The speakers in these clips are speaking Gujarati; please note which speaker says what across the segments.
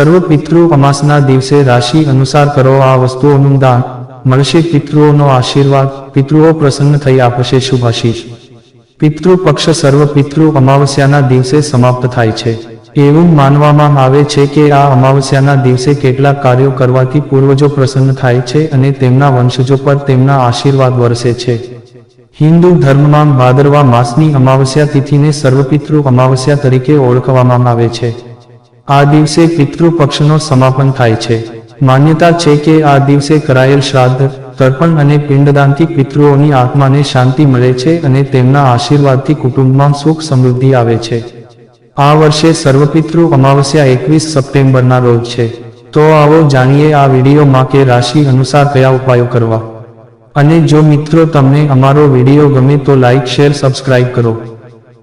Speaker 1: સર્વ પિતૃ અમાસના દિવસે રાશિ અનુસાર કરો આ વસ્તુઓનું દાન. મળશે પિતૃઓનો આશીર્વાદ. પિતૃઓ પ્રસન્ન થઈ આપશે શુભ પિતૃ પક્ષ સર્વ પિતૃ અમાવસ્યાના દિવસે સમાપ્ત થાય છે. એવું માનવામાં આવે છે કે આ અમાવસ્યાના દિવસે કેટલાક કાર્યો કરવાથી પૂર્વજો પ્રસન્ન થાય છે અને તેમના વંશજો પર તેમના આશીર્વાદ વરસે છે. હિન્દુ ધર્મમાં ભાદરવા માસની અમાવસ્યા તિથિને સર્વપિતૃ અમાવસ્યા તરીકે ઓળખવામાં આવે છે. આ દિવસે પિતૃ પક્ષનો સમાપન થાય છે. માન્યતા છે કે આ દિવસે કરાયેલ શ્રાદ્ધ, તર્પણ અને પિંડદાનથી પિતૃઓની આત્માને શાંતિ મળે છે અને તેમના આશીર્વાદથી કુટુંબમાં સુખ સમૃદ્ધિ આવે છે. આ વર્ષે સર્વપિતૃ અમાવસ્યા એકવીસ સપ્ટેમ્બરના રોજ છે. તો આવો જાણીએ આ વિડીયોમાં કે રાશિ અનુસાર કયા ઉપાયો કરવા. અને જો મિત્રો તમને અમારો વીડિયો ગમે તો લાઇક શેર, સબસ્ક્રાઇબ કરો.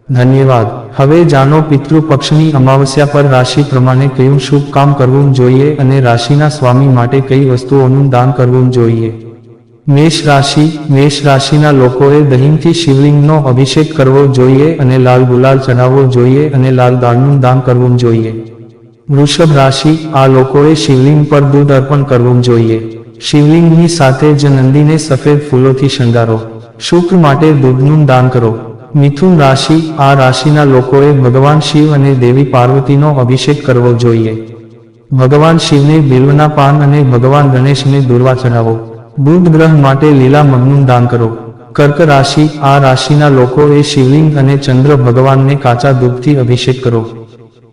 Speaker 1: ધન્યવાદ. હવે જાણો, પિતૃ પક્ષની અમાવસ્યા પર રાશિ પ્રમાણે કયું શુભ કામ કરવું જોઈએ અને રાશિના સ્વામી માટે કઈ વસ્તુઓનું દાન કરવું જોઈએ? મેષ રાશિ. મેષ રાશિના લોકોએ દહીંથી શિવલિંગનો અભિષેક કરવો જોઈએ અને લાલ ગુલાલ ચઢાવવો જોઈએ અને લાલ દાળનું દાન કરવું જોઈએ. વૃષભ રાશિ. આ લોકોએ શિવલિંગ પર દૂધ અર્પણ કરવું જોઈએ. શિવલિંગની સાથે જ નંદીને સફેદ ફૂલોથી શણગારો. શુક્ર માટે દૂધનું દાન કરો. મિથુન રાશિ આ રાશિના લોકોએ ભગવાન શિવ અને દેવી પાર્વતીનો અભિષેક કરવો જોઈએ. ભગવાન શિવને બિલ્વના પાન અને ભગવાન ગણેશને દુર્વા ચઢાવો. બુધ ગ્રહ માટે લીલા મગનું દાન કરો. કર્ક રાશિ આ રાશિના લોકોએ શિવલિંગ અને ચંદ્ર ભગવાનને કાચા દૂધથી અભિષેક કરો.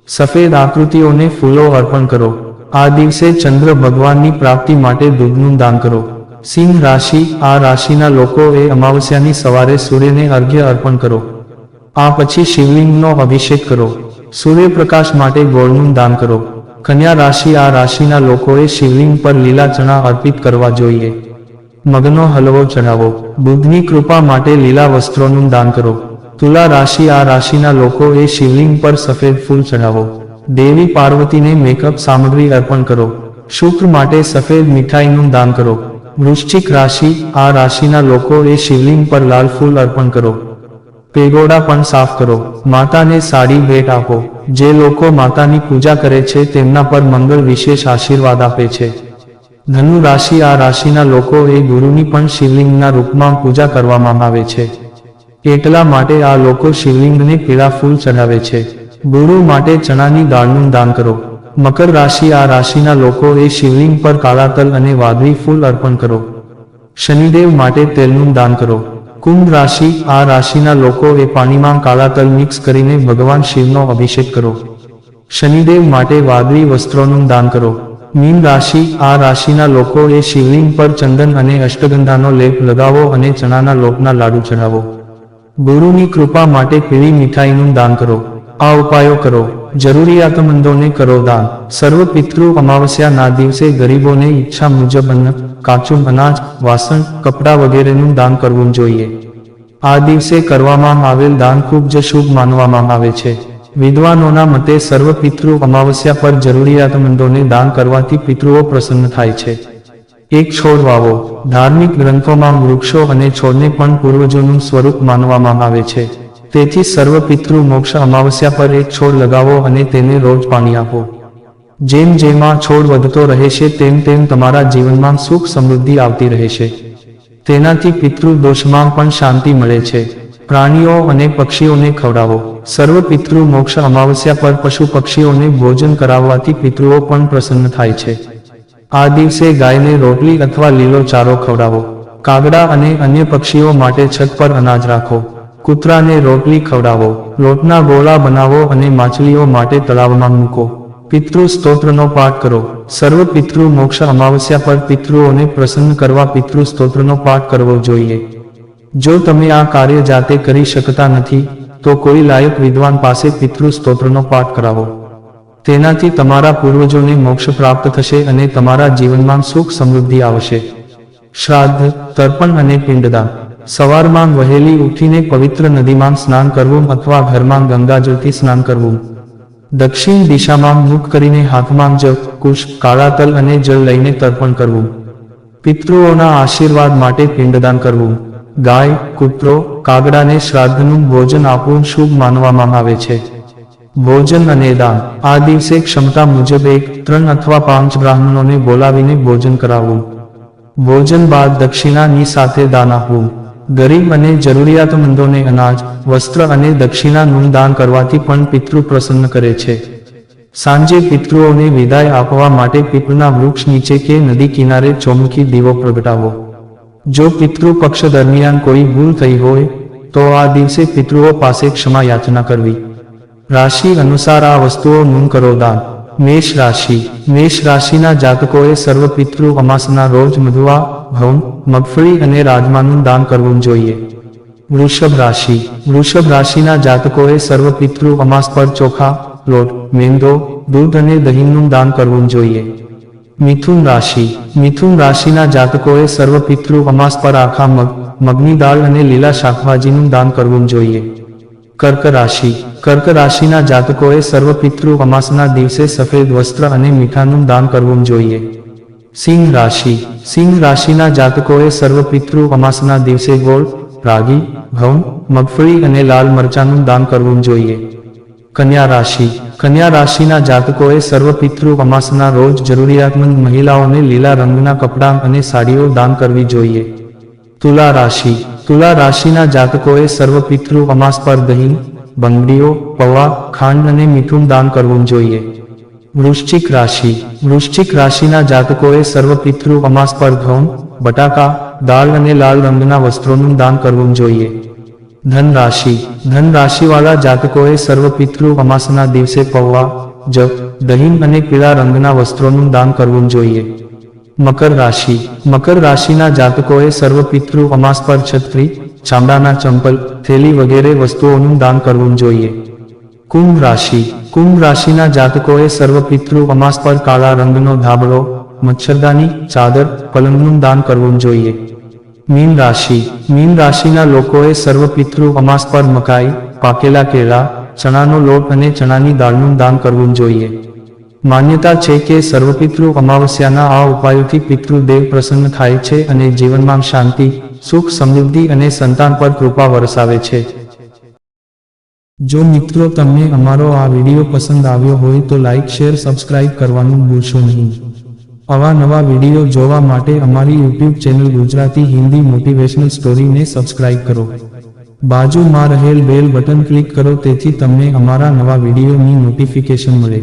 Speaker 1: સફેદ આકૃતિઓને ફૂલો અર્પણ કરો. આ દિવસે ચંદ્ર ભગવાનની પ્રાપ્તિ માટે દૂધનું દાન કરો. સિંહ રાશિ, આ રાશિના લોકોએ અમાવસ્યાની સવારે સૂર્યને અર્ઘ્ય અર્પણ કરો. આ પછી શિવલિંગનો અભિષેક કરો. સૂર્યપ્રકાશ માટે ગોળનું દાન કરો. કન્યા રાશિ, આ રાશિના લોકોએ શિવલિંગ પર લીલા ચણા અર્પિત કરવા જોઈએ. મગનો હલવો ચઢાવો. બુદ્ધની કૃપા માટે લીલા વસ્ત્રોનું દાન કરો. તુલા રાશિ, આ રાશિના લોકોએ શિવલિંગ પર સફેદ ફૂલ ચઢાવો. દેવી પાર્વતીને મેકઅપ સામગ્રી અર્પણ કરો. શુક્ર માટે સફેદ મીઠાઈનું દાન કરો. વૃશ્ચિક રાશિ, આ રાશિના લોકોએ શિવલિંગ પર લાલ ફૂલ અર્પણ કરો. પેગોડા પણ સાફ કરો. માતાને સાડી ભેટ આપો. જે લોકો માતાની પૂજા કરે છે તેમના પર મંગળ વિશેષ આશીર્વાદ આપે છે. ધનુ રાશિ, આ રાશિના લોકોએ ગુરુની પણ શિવલિંગના રૂપમાં પૂજા કરવામાં આવે છે. એટલા માટે આ લોકો શિવલિંગને પીળા ફૂલ ચઢાવે છે. ગુરુ માટે ચણાની દાળનું દાન કરો. મકર રાશિ આ રાશિના લોકોએ શિવલિંગ પર કાળા તલ અને વાદળી ફૂલ અર્પણ કરો. શનિદેવ માટે તેલનું દાન કરો. કુંભ રાશિ આ રાશિના લોકોએ પાણીમાં કાળા તલ મિક્સ કરીને ભગવાન શિવનો અભિષેક કરો. શનિદેવ માટે વાદળી વસ્ત્રોનું દાન કરો. મીન રાશિ આ રાશિના લોકોએ શિવલિંગ પર ચંદન અને અષ્ટગંધાનો લેપ લગાવો અને ચણાના લોટના લાડુ ચઢાવો. ગુરુની કૃપા માટે પીળી મીઠાઈનું દાન કરો. આ ઉપાયો કરો. જરૂરિયાતમંદોને કરો દાન. સર્વ પિતૃ અમાવસ્યાના દિવસે ગરીબોને ઈચ્છા મુજબ અન્ન, કાચું અનાજ, વાસણ, કપડાં વગેરેનું દાન કરવું જોઈએ. આ દિવસે કરવામાં આવેલ દાન ખૂબ જ શુભ માનવામાં આવે છે. વિદ્વાનોના મતે સર્વ પિતૃ અમાવસ્યા પર જરૂરિયાતમંદોને દાન કરવાથી પિતૃઓ પ્રસન્ન થાય છે. એક છોડ વાવો. ધાર્મિક ગ્રંથોમાં વૃક્ષો અને છોડને પણ પૂર્વજોનું સ્વરૂપ માનવામાં આવે છે. તેથી સર્વ પિતૃ મોક્ષ અમાવસ્યા પર એક છોડ લગાવો અને તેને રોજ પાણી આપો. જેમ જેમ આ છોડ વધતો રહેશે તેમ તેમ તમારા જીવનમાં સુખ સમૃદ્ધિ આવતી રહેશે. તેનાથી પિતૃ દોષમાં પણ શાંતિ મળે છે. પ્રાણીઓ અને પક્ષીઓને ખવડાવો. સર્વ પિતૃ મોક્ષ અમાવસ્યા પર પશુ પક્ષીઓને ભોજન કરાવવાથી પિતૃઓ પણ પ્રસન્ન થાય છે. આ દિવસે ગાયને રોટલી અથવા લીલો ચારો ખવડાવો. કાગડા અને અન્ય પક્ષીઓ માટે છત પર અનાજ રાખો. કૂતરાને રોટલી ખવડાવો, લોટના ગોળા બનાવો અને માછલીઓ માટે તળાવમાં મૂકો. પિતૃ સ્તોત્રનો પાઠ કરો. સર્વ પિતૃ મોક્ષ અમાવસ્યા પર પિતૃઓને પ્રસન્ન કરવા પિતૃ સ્તોત્રનો પાઠ કરવો જોઈએ. જો તમે આ કાર્ય જાતે કરી શકતા નથી, તો કોઈ લાયક વિદ્વાન પાસે પિતૃ સ્તોત્રનો પાઠ કરાવો. તેનાથી તમારા પૂર્વજોને મોક્ષ પ્રાપ્ત થશે અને તમારા જીવનમાં સુખ સમૃદ્ધિ આવશે. શ્રાદ્ધ, તર્પણ અને પિંડદાન. સવારમાં વહેલી ઉઠીને પવિત્ર નદીમાં સ્નાન કરવું અથવા ઘરમાં ગંગાજળથી સ્નાન કરવું. દક્ષિણ દિશામાં મુખ કરીને હાથમાં જપ, કુશ કાળા તલ અને જળ લઈને તર્પણ કરવું. પિતૃઓના આશીર્વાદ માટે પિંડદાન કરવું. ગાય, કૂતરો, કાગડાને શ્રાદ્ધનું ભોજન આપવું શુભ માનવામાં આવે છે. ભોજન અને દાન. આ દિવસે ક્ષમતા મુજબ એક, ત્રણ અથવા પાંચ બ્રાહ્મણોને બોલાવીને ભોજન કરાવવું. ભોજન બાદ દક્ષિણાની સાથે દાન આપવું. ગરીબ અને જરૂરિયાતમંદોને અનાજ, વસ્ત્ર અને દક્ષિણાનું દાન કરવાથી પણ પિતૃ પ્રસન્ન કરે છે. સાંજે પિતૃઓને વિદાય આપવા માટે પીપળના વૃક્ષ નીચે કે નદી કિનારે ચોમુખી દીવો પ્રગટાવો. જો પિતૃ પક્ષ દરમિયાન કોઈ ભૂલ થઈ હોય, તો આ દિવસે પિતૃઓ પાસે ક્ષમા યાચના કરવી. રાશિ અનુસાર આ વસ્તુઓ નું કરો દાન. મેષ રાશિ. મેષ રાશિના જાતકોએ સર્વ પિતૃ અમાસના રોજ મધુવા ઘઉં મગફળી અને રાજમાનું દાન કરવું જોઈએ. વૃષભ રાશિ. વૃષભ રાશિના જાતકોએ સર્વ પિતૃ અમાસ પર ચોખા, લોટ, મેંદો, દૂધ અને દહીંનું દાન કરવું જોઈએ. મિથુન રાશિ. મિથુન રાશિના જાતકોએ સર્વ પિતૃ અમાસ પર આખા મગ, મગની દાળ અને લીલા શાકભાજીનું દાન કરવું જોઈએ. કર્ક રાશિ. કર્ક રાશિના જાતકોએ સર્વ પિતૃ અમાસના દિવસે સફેદ વસ્ત્ર અને મીઠાનું દાન કરવું જોઈએ. સિંહ રાશિ. સિંહ રાશિના જાતકોએ સર્વ પિતૃ અમાસના દિવસે ગોળ, રાગી, ઘઉં, મગફળી અને લાલ મરચાનું દાન કરવું જોઈએ. કન્યા રાશિ. કન્યા રાશિના જાતકોએ સર્વ પિતૃ અમાસના રોજ જરૂરિયાતમંદ મહિલાઓને લીલા રંગના કપડાં અને સાડીઓ દાન કરવી જોઈએ. તુલા રાશિ. તુલા રાશિના જાતકોએ સર્વ પિતૃ અમાસ પર દહીં, બંગડીઓ, પૌવા, ખાંડ અને મીઠું દાન કરવું જોઈએ. વૃશ્ચિક રાશિ. વૃશ્ચિક રાશિના જાતકોએ સર્વ પિતૃ અમાસ પર ઘઉં, બટાકા, દાળ અને લાલ રંગના વસ્ત્રોનું દાન કરવું જોઈએ. ધન રાશિ ધન રાશિવાળા જાતકોએ સર્વ પિતૃ અમાસના દિવસે પૌવા, જપ, દહીં અને પીળા રંગના વસ્ત્રોનું દાન કરવું જોઈએ. મકર રાશિ. મકર રાશિના જાતકોએ સર્વ પિતૃ અમાસ પર છત્રી, ચામડાના ચંપલ, થેલી વગેરે વસ્તુઓનું દાન કરવું જોઈએ. કુંભ રાશિ. કુંભ રાશિના જાતકોએ સર્વ પિતૃ અમાસ પર કાળા રંગનો ધાબળો, મચ્છરદાની ચાદર, પલંગનું દાન કરવું જોઈએ. મીન રાશિ. મીન રાશિના લોકોએ સર્વ પિતૃ અમાસ પર મકાઈ, પાકેલા કેળા, ચણાનો લોટ અને ચણાની દાળનું દાન કરવું જોઈએ. માન્યતા છે કે સર્વપિતૃ અમાવસ્યાના આ ઉપાયોથી પિતૃદેવ પ્રસન્ન થાય છે અને જીવનમાં શાંતિ, સુખ, સમૃદ્ધિ અને સંતાન પર કૃપા વરસાવે છે. જો મિત્રો તમને અમારો આ વીડિયો પસંદ આવ્યો હોય તો લાઇક શેર, સબસ્ક્રાઇબ કરવાનું ભૂલશો નહીં. આવા નવા વીડિયો જોવા માટે અમારી YouTube channel Gujarati Hindi motivational સ્ટોરીને subscribe કરો. બાજુમાં રહેલ બેલ બટન ક્લિક કરો, તેથી તમને અમારા નવા વિડીયોની નોટિફિકેશન મળે.